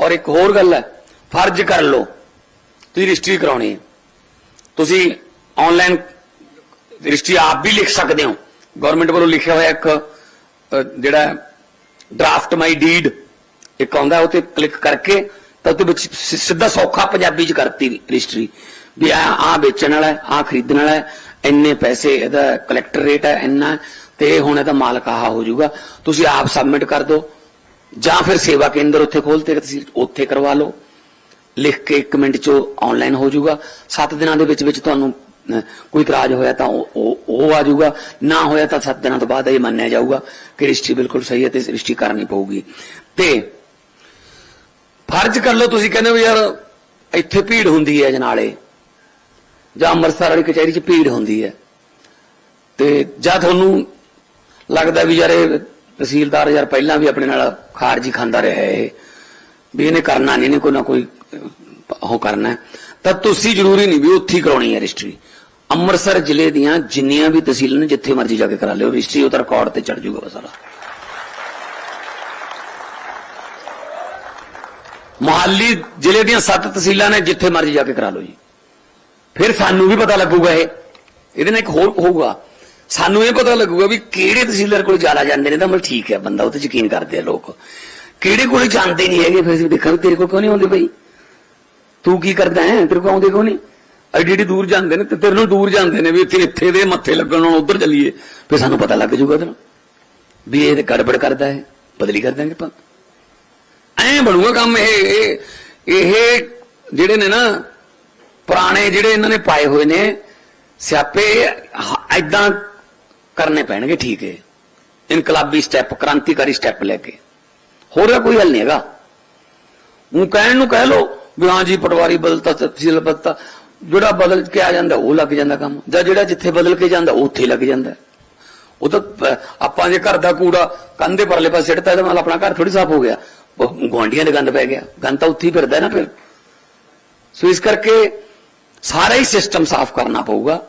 ਔਰ ਇੱਕ ਹੋਰ ਗੱਲ ਹੈ ਫਰਜ਼ ਕਰ ਲਓ ਤੁਸੀਂ ਰਜਿਸਟਰੀ ਕਰਾਉਣੀ ਹੈ। ਤੁਸੀਂ ਆਨਲਾਈਨ ਰਜਿਸਟਰੀ ਆਪ ਵੀ ਲਿਖ ਸਕਦੇ ਹੋ। ਗਵਰਨਮੈਂਟ ਵੱਲੋਂ ਲਿਖਿਆ ਹੋਇਆ ਇੱਕ ਜਿਹੜਾ ਡਰਾਫਟ ਮਾਈ ਡੀਡ ਇੱਕ ਆਉਂਦਾ ਉਹ ਤੇ ਕਲਿੱਕ ਕਰਕੇ ਤਾਂ ਉਹਦੇ ਵਿੱਚ ਸਿੱਧਾ ਸੌਖਾ ਪੰਜਾਬੀ ਚ ਕਰਤੀ ਰਜਿਸਟਰੀ। ਵੀ ਆ ਆ ਵੇਚਣ ਵਾਲਾ ਆ ਖਰੀਦਣ ਵਾਲਾ ਹੈ, ਇੰਨੇ ਪੈਸੇ ਇਹਦਾ ਕਲੈਕਟਰ ਰੇਟ ਹੈ ਇੰਨਾ ਤੇ ਹੁਣ ਇਹਦਾ ਮਾਲਕ ਆਹ ਹੋ ਜਾਊਗਾ। ਤੁਸੀਂ ਆਪ ਸਬਮਿਟ ਕਰ ਦਿਓ। ਜਾਂ ਫਿਰ ਸੇਵਾ ਕੇਂਦਰ ਉੱਥੇ ਖੋਲਤੇ ਤੁਸੀਂ ਉੱਥੇ ਕਰਵਾ ਲਓ। ਲਿਖ ਕੇ 1 ਮਿੰਟ ਚ ਆਨਲਾਈਨ ਹੋ ਜਾਊਗਾ। 7 ਦਿਨਾਂ ਦੇ ਵਿੱਚ ਵਿੱਚ ਤੁਹਾਨੂੰ ਕੋਈ ਇਤਰਾਜ਼ ਹੋਇਆ ਤਾਂ ਉਹ, ਉਹ- ਆ ਜਾਊਗਾ। ਨਾ ਹੋਇਆ ਤਾਂ 7 ਦਿਨਾਂ ਤੋਂ ਬਾਅਦ ਇਹ ਮੰਨਿਆ ਜਾਊਗਾ ਕਿ ਰਜਿਸਟਰੀ ਬਿਲਕੁਲ ਸਹੀ ਹੈ ਤੇ ਰਜਿਸਟਰੀ ਕਰਨੀ ਪਊਗੀ। ਤੇ ਫਰਜ਼ ਕਰ ਲਓ, ਤੁਸੀਂ ਕਹਿੰਦੇ ਹੋ ਯਾਰ ਇੱਥੇ ਭੀੜ ਹੁੰਦੀ ਹੈ ਜਨਾਲੇ। ਜਾਂ ਅੰਮ੍ਰਿਤਸਰ ਵਾਲੀ ਕਚਹਿਰੀ 'ਚ ਭੀੜ ਹੁੰਦੀ ਹੈ। ਤੇ ਜਾਂ ਤੁਹਾਨੂੰ ਲੱਗਦਾ ਵੀ ਯਾਰ ਇਹ ਤਹਿਸੀਲਦਾਰ ਯਾਰ ਪਹਿਲਾਂ ਵੀ ਆਪਣੇ ਨਾਲ ਖਾਰਜੀ ਖਾਂਦਾ ਰਿਹਾ ਇਹ। ਵੀ ਇਹਨੇ ਕਰਨਾ ਨਹੀਂ ਇਹਨੇ ਕੋਈ ਨਾ ਕੋਈ ਉਹ ਕਰਨਾ। ਤਾਂ ਤੁਸੀਂ ਜ਼ਰੂਰੀ ਨਹੀਂ ਵੀ ਉੱਥੇ ਕਰਾਉਣੀ ਹੈ ਰਜਿਸਟਰੀ। ਅੰਮ੍ਰਿਤਸਰ ਜ਼ਿਲ੍ਹੇ ਦੀਆਂ ਜਿੰਨੀਆਂ ਵੀ ਤਹਿਸੀਲਾਂ ਨੇ, ਜਿੱਥੇ ਮਰਜ਼ੀ ਜਾ ਕੇ ਕਰਾ ਲਿਓ। ਰਜਿਸਟਰੀ ਉਹ ਤਾਂ ਰਿਕਾਰਡ ਤੇ ਚੜ ਜਾਊਗਾ ਸਾਰਾ। ਮੁਹਾਲੀ ਜ਼ਿਲ੍ਹੇ ਦੀਆਂ ਸੱਤ ਤਹਿਸੀਲਾਂ ਨੇ, ਜਿੱਥੇ ਮਰਜ਼ੀ ਜਾ ਕੇ ਕਰਾ ਲਓ ਜੀ। ਫਿਰ ਸਾਨੂੰ ਵੀ ਪਤਾ ਲੱਗੂਗਾ ਇਹ। ਇਹਦੇ ਨਾਲ ਇੱਕ ਹੋਰ ਹੋਊਗਾ। ਸਾਨੂੰ ਇਹ ਪਤਾ ਲੱਗੂਗਾ ਵੀ ਕਿਹੜੇ ਤਹਿਸੀਲਦਾਰ ਕੋਲ ਜ਼ਿਆਦਾ ਜਾਂਦੇ ਨੇ, ਤਾਂ ਮਤਲਬ ਠੀਕ ਹੈ, ਬੰਦਾ ਉਹ ਤੇ ਯਕੀਨ ਕਰਦੇ ਆ ਲੋਕ। ਕਿਹੜੇ ਕੋਲ ਜਾਂਦੇ ਨਹੀਂ ਹੈਗੇ, ਫਿਰ ਅਸੀਂ ਦੇਖਾਂ ਤੇਰੇ ਕੋਲ ਕਿਉਂ ਨਹੀਂ ਆਉਂਦੇ ਬਈ? ਤੂੰ ਕੀ ਕਰਦਾ ਹੈ? ਤੇਰੇ ਕੋਲ ਆਉਂਦੇ ਕਿਉਂ ਨਹੀਂ? ਐਡੀ ਐਡੀ ਦੂਰ ਜਾਂਦੇ ਨੇ ਤੇ ਤੇਰੇ ਨੂੰ ਦੂਰ ਜਾਂਦੇ ਨੇ ਵੀ ਇੱਥੇ ਇੱਥੇ ਦੇ ਮੱਥੇ ਲੱਗਣ ਨਾਲ ਉਧਰ ਚੱਲੀਏ, ਫਿਰ ਸਾਨੂੰ ਪਤਾ ਲੱਗ ਜੂਗਾ ਉਹਦਾ ਵੀ ਇਹ ਤੇ ਗੜਬੜ ਕਰਦਾ ਹੈ, ਬਦਲੀ ਕਰ ਦਾਂਗੇ ਆਪਾਂ। ਐਂ ਬਣੂਗਾ ਕੰਮ ਇਹ ਇਹ ਇਹ ਜਿਹੜੇ ਨੇ ਨਾ, ਪੁਰਾਣੇ ਜਿਹੜੇ ਇਹਨਾਂ ਨੇ ਪਾਏ ਹੋਏ ਨੇ, ਸਿਆਪੇ ਐਦਾਂ ਕਰਨੇ ਪੈਣਗੇ, ਠੀਕ ਹੈ। ਇਨਕਲਾਬੀ ਸਟੈਪ ਕ੍ਰਾਂਤੀਕਾਰੀ ਸਟੈਪ ਲੈ ਕੇ। ਹੋਰ ਕੋਈ ਹੱਲ ਨਹੀਂ ਹੈਗਾ। ਉਹ ਕਹਿਣ ਨੂੰ ਕਹਿ ਲੋ ਵੀ ਹਾਂ ਜੀ, ਪਟਵਾਰੀ ਬਦਲਤਾ, ਤਹਿਸੀਲ ਬਦਲਤਾ। ਜਿਹੜਾ ਬਦਲ ਕੇ ਆ ਜਾਂਦਾ, ਉਹ ਲੱਗ ਜਾਂਦਾ ਕੰਮ। ਜਾਂ ਜਿਹੜਾ ਜਿੱਥੇ ਬਦਲ ਕੇ ਜਾਂਦਾ ਉੱਥੇ ਲੱਗ ਜਾਂਦਾ। ਉਹ ਤਾਂ ਆਪਾਂ ਜੇ ਘਰ ਦਾ ਕੂੜਾ ਕੰਧੇ ਪਰਲੇ ਪਾਸੇ ਸਿੱਟਤਾ ਤਾਂ ਨਾਲ ਆਪਣਾ ਘਰ ਥੋੜੀ ਸਾਫ਼ ਹੋ ਗਿਆ। ਉਹ ਗੁਆਂਢੀਆਂ ਦੇ ਗੰਦ ਪੈ ਗਿਆ। ਗੰਦ ਤਾਂ ਉੱਥੇ ਹੀ ਫਿਰਦਾ ਨਾ ਫਿਰ। ਸੋ ਇਸ ਕਰਕੇ ਸਾਰਾ ਹੀ ਸਿਸਟਮ ਸਾਫ਼ ਕਰਨਾ ਪਊਗਾ।